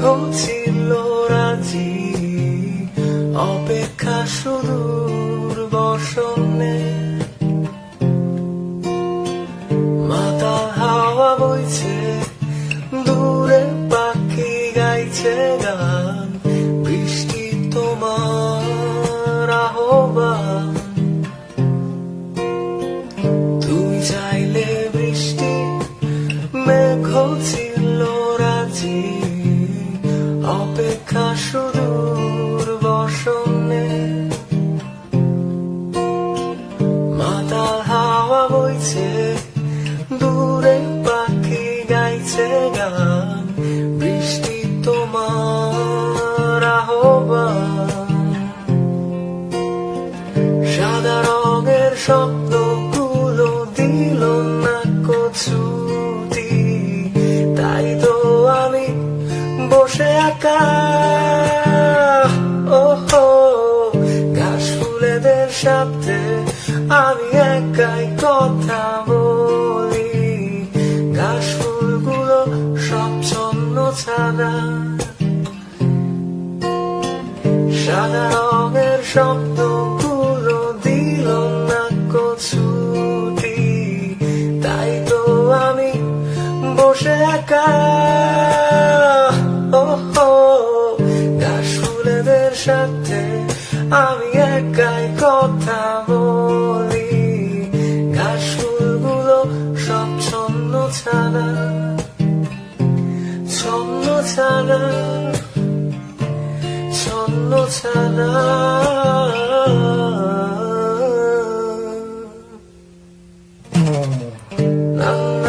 কেউ রাজি অপেক্ষা সুদূর বসনে। মাতা হাওয়া বইছে, দূরে পাখি গাইছে গান, বৃষ্টি তোমার আহ্বান। তুই চাইলে বৃষ্টি, মেঘ ছিল রাজি। মাতাল হাওয়া বইছে দূরে পাখি গাইছে গান। বৃষ্টি তোমার আহ্বান। সাদা রঙের শব্দগুলো একা। ও হো ঘাস ফুলেদের সাথে আমি একাই কথা বলি। ঘাস ফুলগুলো সব ছন্ন ছাড়া সাদা রঙের শব্দগুলো দিল না কছুটি তাই তো আমি বসে একা। আমি একাই কথা বলি। ঘাস ফুলগুলো সব ছন্ন ছাড়া ছন্ন ছাড়া ছন্ন ছাড়া না